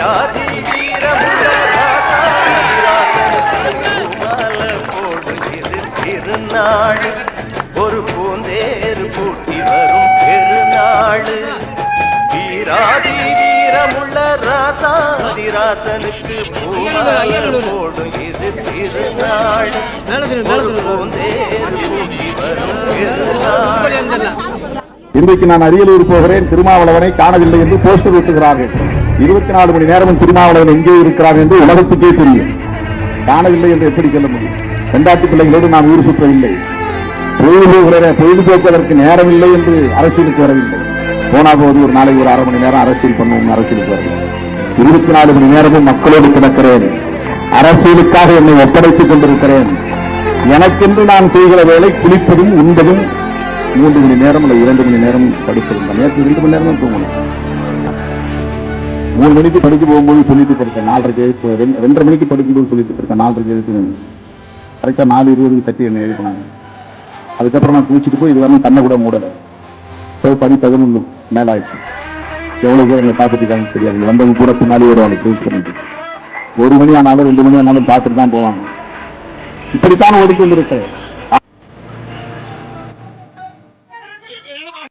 வீராதி வீரமுள்ள ராசாதிராசனுக்கு திருநாள். ஒரு பூந்தேறு பூட்டி வரும் பெருநாள். வீராதி வீரமுள்ள ராசாதிராசனுக்கு பூமாலை போடும் இது திருநாள். ஒரு பூந்தேறு பூட்டி வரும் பெருநாள். இன்றைக்கு நான் அரியலூர் போகிறேன். திருமாவளவனை காணவில்லை என்று போஸ்டர் ஒட்டுகிறார்கள் இருபத்தி நாலு மணி நேரமும் திருமாவளவன் எங்கே இருக்கிறார் என்று உலகத்துக்கே தெரியும். காணவில்லை என்று எப்படி சொல்ல முடியும்? பெண்டாட்டி பிள்ளைகளோடு நான் ஊர் சுற்றவில்லை. பொழுது பொழுதுபோக்குவதற்கு நேரம் இல்லை என்று அரசியலுக்கு வரவில்லை. போனா போது ஒரு நாளைக்கு ஒரு அரை மணி நேரம் அரசியல் பண்ணுவோம் அரசியலுக்கு வரவில்லை இருபத்தி நாலு மணி நேரமும் மக்களோடு கிடக்கிறேன். அரசியலுக்காக என்னை ஒப்படைத்துக் கொண்டிருக்கிறேன். எனக்கென்று நான் செய்கிற வேலை குளிப்பதும் உண்பதும் மூன்று மணி நேரம் அல்ல இரண்டு மணி நேரம் படித்திருந்தேன். நேற்று ரெண்டு மணி நேரம் தூங்கணும். மூணு மணிக்கு படிக்க போகும்போது சொல்லிட்டு இருக்கேன் நாலரை எழுத்து ரெண்டரை மணிக்கு படிக்கும்போது சொல்லிட்டு இருக்கேன் நாலரை எழுத்து கரெக்டாக நாலு இருபதுக்கு தட்டி என்னை எழுப்பினாங்க அதுக்கப்புறம் நான் குளிச்சுட்டு போய் இது வரணும் கண்ணை கூட மூடலை. ஸோ பனி பதினொன்று மேல ஆயிடுச்சு எவ்வளவு பேர் என்னை பார்த்துட்டு தெரியாது. வந்தவங்க கூட பின்னாடி வருவாங்க சூஸ் பண்ணிட்டு. ஒரு மணி ஆனாலும் ரெண்டு மணி ஆனாலும் பார்த்துட்டு தான் போவாங்க. இப்படித்தான் ஓடிக்கொண்டிருக்கிறேன்.